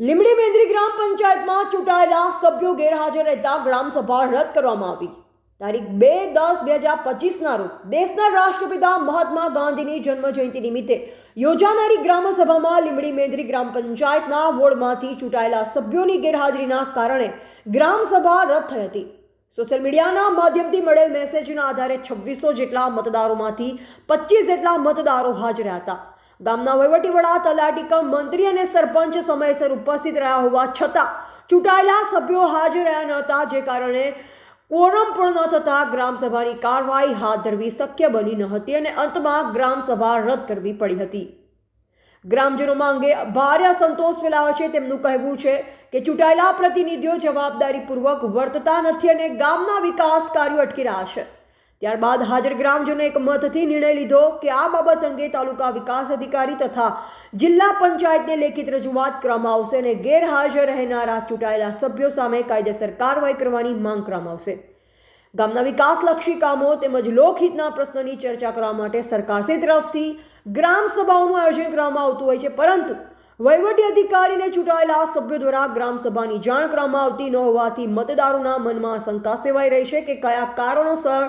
લીમડી મેંદરી ગ્રામ પંચાયતમાં ચૂંટાયેલા સભ્યો ગેરહાજર રહેતા ગ્રામસભા રદ કરવામાં આવી. તારીખ બે દસ બે હજાર પચીસના રોજ દેશના રાષ્ટ્રપિતા મહાત્મા ગાંધીની જન્મ જયંતિ નિમિત્તે યોજાનારી ગ્રામસભામાં લીમડી મેંદરી ગ્રામ પંચાયતના વોર્ડમાંથી ચૂંટાયેલા સભ્યોની ગેરહાજરીના કારણે ગ્રામસભા રદ થઈ હતી. સોશિયલ મીડિયાના માધ્યમથી મળેલ મેસેજના આધારે છવ્વીસો જેટલા મતદારોમાંથી પચીસ જેટલા મતદારો હાજર હતા. ગામના વહીવટીવડા તલાટી કમ મંત્રી અને સરપંચ સમયસર ઉપસ્થિત રહ્યા હોવા છતાં ચૂંટાયેલા સભ્યો હાજર રહ્યા ન હતા, જે કારણે કોરમ પણ ન થતાં ગ્રામસભાની કાર્યવાહી હાથ ધરવી શક્ય બની ન હતી અને અંતમાં ગ્રામસભા રદ કરવી પડી હતી. ગ્રામજનોમાં અંગે ભારે અસંતોષ ફેલાવે છે તેમનું કહેવું છે કે ચૂંટાયેલા પ્રતિનિધિઓ જવાબદારીપૂર્વક વર્તતા નથી અને ગામના વિકાસ કાર્યો અટકી રહ્યા છે. ત્યારબાદ હાજર ગ્રામજનોએ એક મતથી નિર્ણય લીધો કે આ બાબત અંગે તાલુકા વિકાસ અધિકારી તથા જિલ્લા પંચાયતને લેખિત રજૂઆત કરવામાં આવશે અને ગેરહાજર રહેનારા ચૂંટાયેલા સભ્યો સામે કાયદેસર કાર્યવાહી કરવાની માંગ કરવામાં આવશે. ગામના વિકાસલક્ષી કામો તેમજ લોકહિતના પ્રશ્નોની ચર્ચા કરવા માટે સરકારશ્રી તરફથી ગ્રામ સભાઓનું આયોજન કરવામાં આવતું હોય છે, પરંતુ વહીવટી અધિકારીને ચૂંટાયેલા સભ્યો દ્વારા ગ્રામસભાની જાણ કરવામાં આવતી ન હોવાથી મતદારોના મનમાં શંકા સેવાઈ રહી છે કે કયા કારણોસર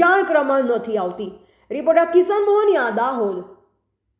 જાણ કરવામાં નથી આવતી. રિપોર્ટર કિશન મોહનિયા દાહોદ.